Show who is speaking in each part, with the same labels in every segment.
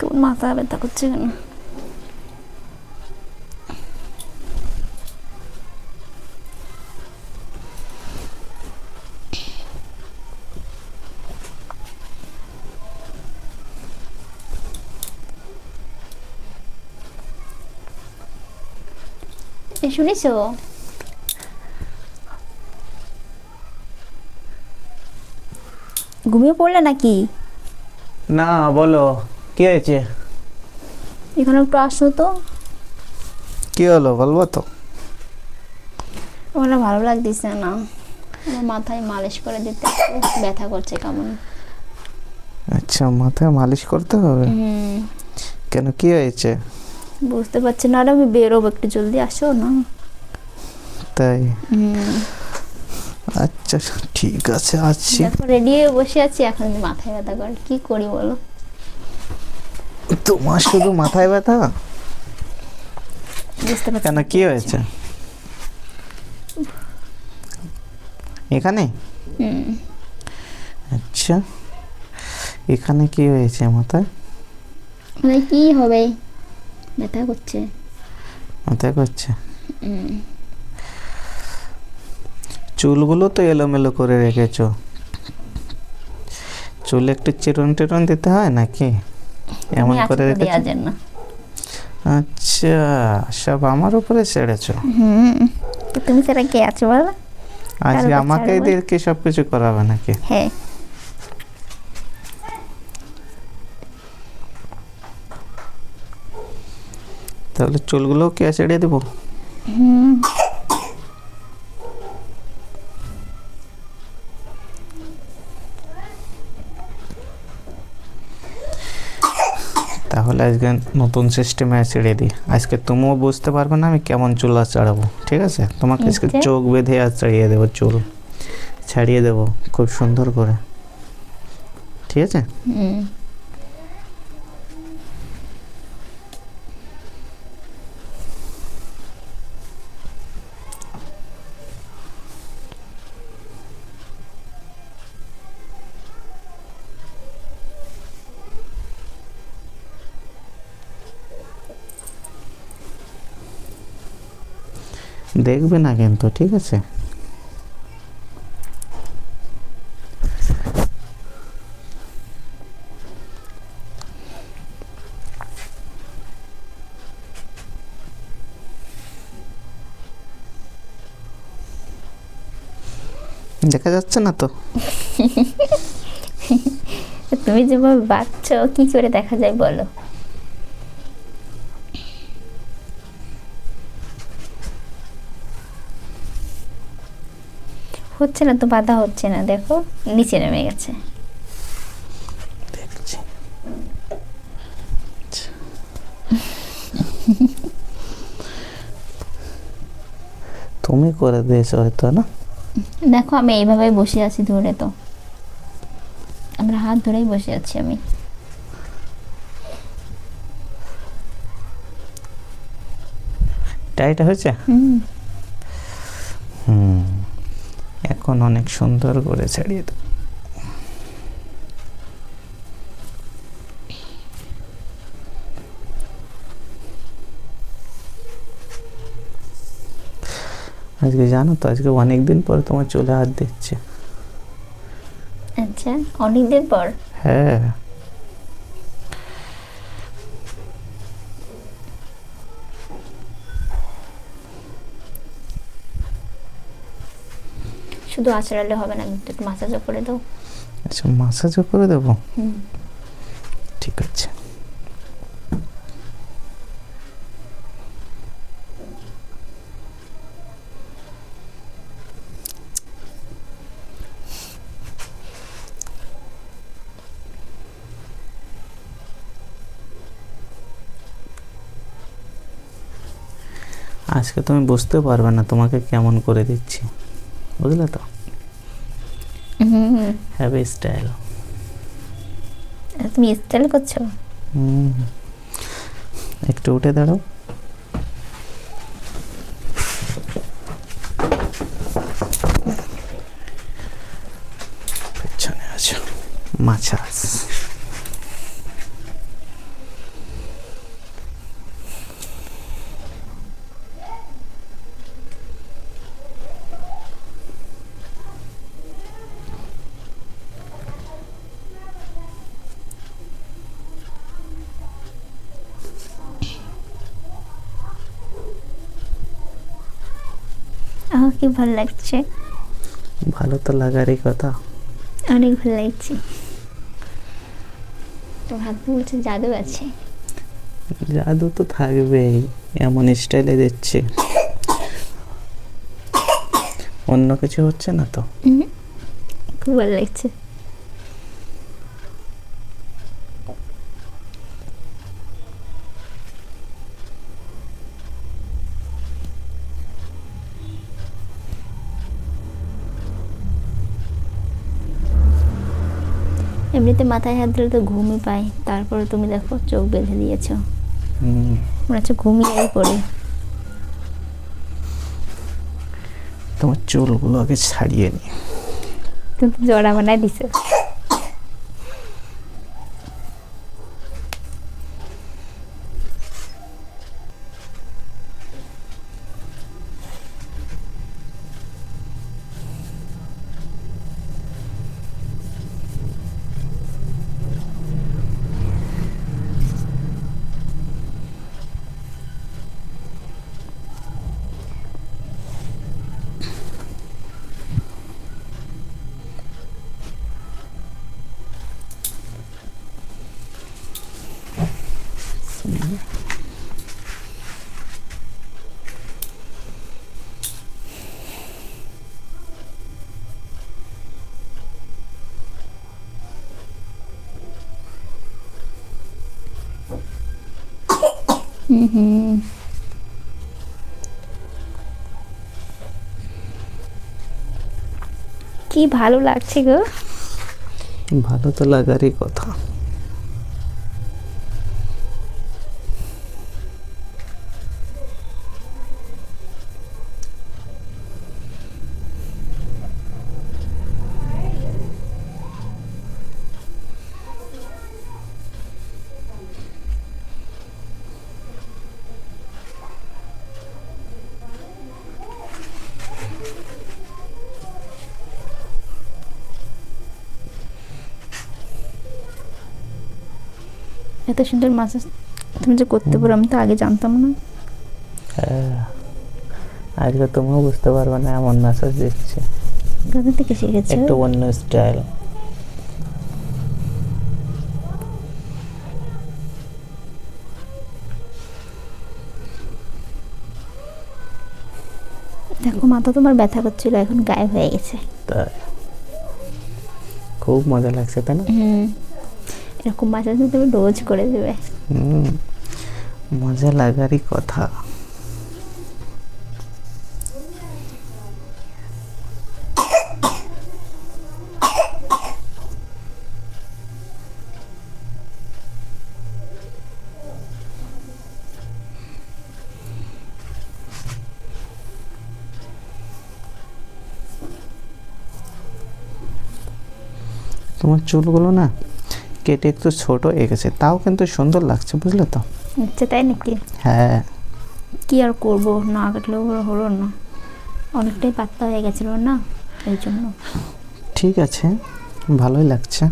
Speaker 1: কোন মাথা ব্যথা করছে কেন শুনেছ ঘুমিয়ে পড়লে নাকি?
Speaker 2: না বলো কি হয়েছে?
Speaker 1: এখানে একটু আসো তো।
Speaker 2: কি হলো বলব তো?
Speaker 1: না ভালো লাগতেছে না। আমার মাথায় মালিশ করে দিতে উফ, ব্যথা করছে কেমন।
Speaker 2: আচ্ছা মাথায় মালিশ করতে হবে?
Speaker 1: হুম,
Speaker 2: কেন কি হয়েছে?
Speaker 1: বুঝতে পারছি না আর আমি বেরোবো একটু জলদি আসো না।
Speaker 2: তাই?
Speaker 1: হুম,
Speaker 2: আচ্ছা ঠিক আছে আছি।
Speaker 1: দেখো রেডি হয়ে বসে আছি এখন মাথায় ব্যথা করে কি করি বলো?
Speaker 2: তোমার শুধু মাথায় ব্যথা?
Speaker 1: বুঝতে পারছি
Speaker 2: কেন কি হয়েছে? এখানে? আচ্ছা এখানে কি হয়েছে মাথায়?
Speaker 1: মানে কি হবে? ব্যথা করছে।
Speaker 2: মাথায় করছে?
Speaker 1: হুম,
Speaker 2: চুলগুলো তো এলোমেলো করে রেখেছো। চুল একটু চিরুন টিরুন দিতে হয় নাকি? এমন করে রেখেছো? আচ্ছা সব আমার উপরে ছেড়েছো?
Speaker 1: হুম। তুমি সেটা কে আছো বলো?
Speaker 2: আজকে আমাকেই? দিয়ে সব কিছু করাবে নাকি?
Speaker 1: হ্যাঁ।
Speaker 2: তাহলে চুলগুলো কে ছেড়ে দেবো?
Speaker 1: হুম।
Speaker 2: তাহলে আজকে নতুন সিস্টেমে ছেড়ে দিই আজকে তুমিও বুঝতে পারবে না আমি কেমন চুল আর চাড়াবো ঠিক আছে? তোমাকে আজকে
Speaker 1: আচ্ছা।
Speaker 2: চোখ বেঁধে আর ছাড়িয়ে দেবো চুল ছাড়িয়ে দেবো খুব সুন্দর করে ঠিক আছে? দেখবে না কিন্তু, ঠিক আছে? দেখা যাচ্ছে না তো?
Speaker 1: তুমি যেভাবে বাঁচছো কি করে দেখা যায় বলো? হচ্ছে না তো বাধা হচ্ছে না দেখো নিচে নেমে গেছে।
Speaker 2: দেখছি। তুমি করে দিয়েছ হয়তো না?
Speaker 1: দেখো আমি এইভাবে বসে আছি ধরে তো। আমরা হাত ধরেই বসে আছি আমি।
Speaker 2: টাইট হয়েছে?
Speaker 1: হুম
Speaker 2: হুম। এখন অনেক সুন্দর করে ছাড়িয়ে দেব আজকে জানো তো আজকে অনেকদিন পর তোমার চলে হাত দিচ্ছে।
Speaker 1: আচ্ছা অনেকদিন পর?
Speaker 2: হ্যাঁ।
Speaker 1: শুধু আচড়ালে হবে না কিন্তু একটু মাসাজও করে দাও।
Speaker 2: আচ্ছা মাসাজও করে দেবো? ঠিক আছে। আজকে তুমি বুঝতে পারবে না তোমাকে কেমন করে দিচ্ছি। বুঝলে তো? হ্যাভি স্টাইল
Speaker 1: তুমি স্টাইল করছ?
Speaker 2: হুম। একটু উঠে দাঁড়াও।
Speaker 1: কি ভালো লাগছে?
Speaker 2: ভালো তো লাগারই কথা।
Speaker 1: অনেক ভালো লাগছে। তো হাত বলছে জাদু আছে।
Speaker 2: জাদু তো থাকবেই এমন স্টাইলে দিচ্ছে। অন্য কিছু হচ্ছে না তো?
Speaker 1: খুব ভালো লাগছে। এমনিতে মাথায় হাত দিলে তো ঘুমই পাই তারপরে তুমি দেখো চোখ বেঁধে দিয়েছ। মনে হচ্ছে ঘুমিয়েই পড়ে।
Speaker 2: তোমার চুলগুলো আগে ছাড়িয়ে নি।
Speaker 1: কিন্তু জড়া বানায় দিছে। কি ভালো লাগছে গো?
Speaker 2: ভালো তো লাগারই কথা।
Speaker 1: এত সুন্দর মাসাজ তুমি যে করতে পারো আমি তো আগে জানতাম না।
Speaker 2: হ্যাঁ আজকে তুমিও বুঝতে পারবে না এমন মেসেজ দিচ্ছে
Speaker 1: কোথা থেকে শিখেছো?
Speaker 2: একটু অন্য স্টাইল
Speaker 1: দেখো মাথা তোমার ব্যথা করছিল এখন গায়েব হয়ে গেছে।
Speaker 2: তাই। খুব মজা লাগছে তাই না?
Speaker 1: এরকম মাসাজ তুমি রোজ করে দেবে।
Speaker 2: মজা লাগারই কথা। তোমার চুলগুলো না কেটে একটু ছোট গেছে তাও কিন্তু সুন্দর লাগছে বুঝলে তো?
Speaker 1: আচ্ছা তাই নাকি?
Speaker 2: হ্যাঁ।
Speaker 1: কি আর করব? না কাটলেও হলো না। অনেকটাই পাতলা হয়ে গেছিল না? এই জন্য।
Speaker 2: ঠিক আছে ভালোই লাগছে।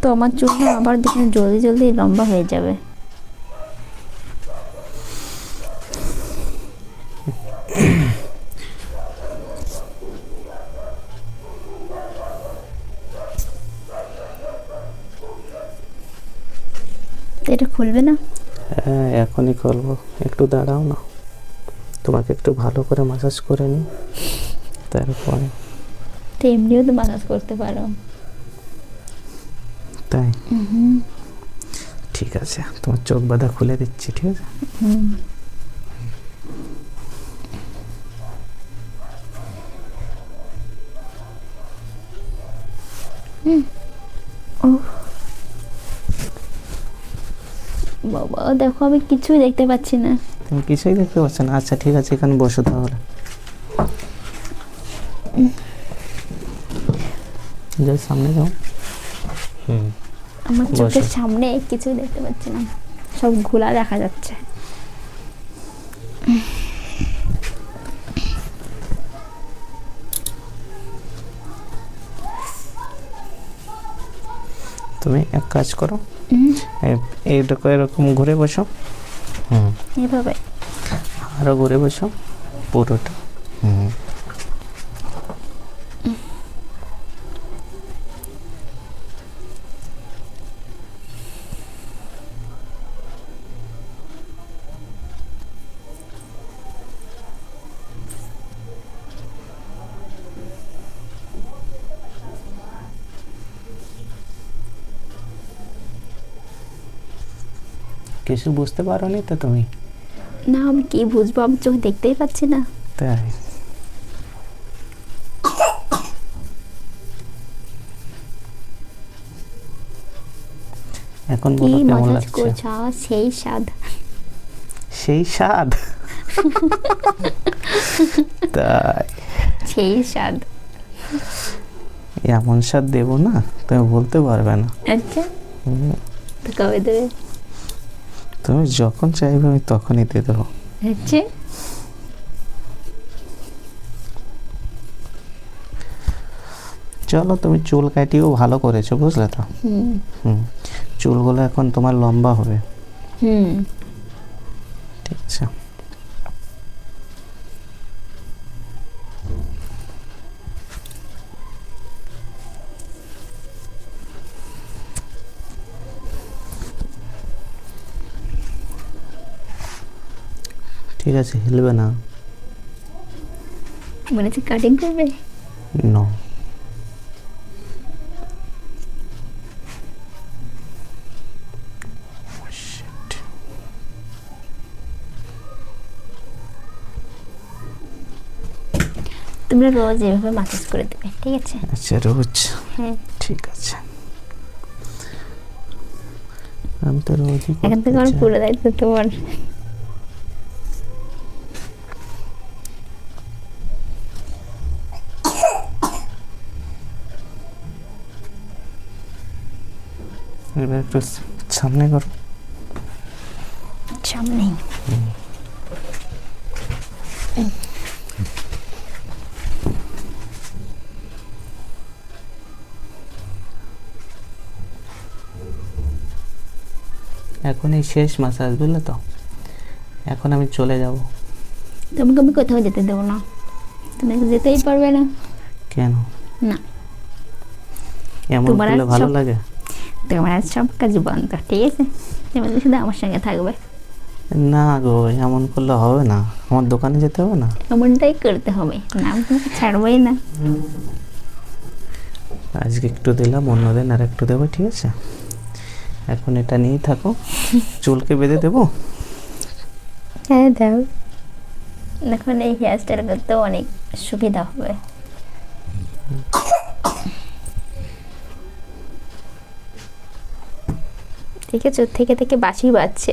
Speaker 1: তো আমার চুলটা আবার দেখুন জলদি জলদি লম্বা হয়ে যাবে। এটা খুলবে না?
Speaker 2: হ্যাঁ এখনই খুলবো। একটু দাঁড়াও না। তোমাকে একটু ভালো করে মাসাজ করে নিই। তারপরে।
Speaker 1: তো এমনিও তো মাসাজ করতে পারো।
Speaker 2: তাই?
Speaker 1: হুম।
Speaker 2: ঠিক আছে। তোমার চোখ বাঁধা খুলে দিচ্ছি ঠিক আছে?
Speaker 1: হুম। দেখো আমি কিছুই দেখতে পাচ্ছি না।
Speaker 2: তুমি কিছুই দেখতে পাচ্ছ না? আচ্ছা ঠিক আছে এখানে বসো তাহলে। যাই সামনে যাও। হুম।
Speaker 1: আমার চোখের সামনে কিছুই দেখতে পাচ্ছি না। সব ঘোলা দেখা যাচ্ছে।
Speaker 2: তুমি এক কাজ করো এইটুকু এরকম ঘুরে বসো। হুম।
Speaker 1: এভাবে
Speaker 2: আরও ঘুরে বসো। পুরোটা। হুম। কিছু বুঝতে পারো নি তো তুমি?
Speaker 1: না আমি কি বুঝব? আমি চোখ দেখতেই পাচ্ছি না।
Speaker 2: তাই। এখন বলো কেমন লাগছে?
Speaker 1: সেই স্বাদ।
Speaker 2: সেই স্বাদ? তাই।
Speaker 1: সেই স্বাদ।
Speaker 2: এমন স্বাদ দেবো না তুমি বলতে পারবে না।
Speaker 1: আচ্ছা। তো কবে দেবে?
Speaker 2: তুমি যখন চাইবে আমি তখনই দিয়ে দেবো। চলো তুমি চুল কাটিয়েও ভালো করেছ বুঝলে তো?
Speaker 1: হুম।
Speaker 2: চুলগুলো এখন তোমার লম্বা হবে।
Speaker 1: হুম।
Speaker 2: ঠিক আছে। ঠিক আছে হিলবে না।
Speaker 1: মনে হচ্ছে কাটিং করবে।
Speaker 2: নো
Speaker 1: তোমরা রোজ এভাবে মাসাজ করে দেবে ঠিক আছে?
Speaker 2: আচ্ছা রোজ?
Speaker 1: হ্যাঁ।
Speaker 2: ঠিক আছে। আমি তো রোজই
Speaker 1: এখান থেকে আমার পুরো দায়িত্ব তোমার।
Speaker 2: এবার একটু সামনে করো।
Speaker 1: সামনেই
Speaker 2: এখন এই শেষ মাসাজ বুঝলে তো? এখন আমি চলে যাব।
Speaker 1: তোমাকে আমি কোথাও যেতে দেবো না। তুমি যেতেই পারবে না।
Speaker 2: কেন?
Speaker 1: না।
Speaker 2: এমন ভালো লাগে?
Speaker 1: তোমার আজ সব কাজ বন্ধ ঠিক আছে তুমি শুধু আমার সঙ্গে থাকবে
Speaker 2: না গো এমন করলে হবে না আমার দোকানে যেতে হবে না
Speaker 1: এমনটাই করতে হবে না আমি তোমাকে ছাড়বোই না
Speaker 2: আজকে একটু দিলাম অন্যদিন আর একটু দেবো ঠিক আছে এখন এটা নিয়েই থাকো চুলকে বেঁধে দেবো
Speaker 1: হ্যাঁ দাও এখন এই হেয়ার স্টাইল করতেও অনেক সুবিধা হবে আছে থেকে থেকে বাসি বাজছে।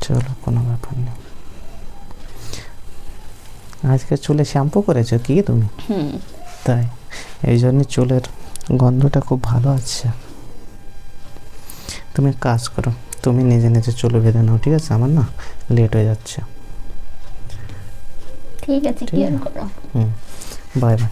Speaker 2: চলো কোনো ব্যাপার নেই আজকে চুলে শ্যাম্পু করেছ কি তুমি?
Speaker 1: হুম।
Speaker 2: তাই এই জন্য চুলের গন্ধটা খুব ভালো আছে তুমি কাজ করো তুমি নিজে নিজে চুলে বেঁধে নাও ঠিক আছে? আমার না লেট হয়ে যাচ্ছে।
Speaker 1: ঠিক আছে কি করো।
Speaker 2: হুম। Bye bye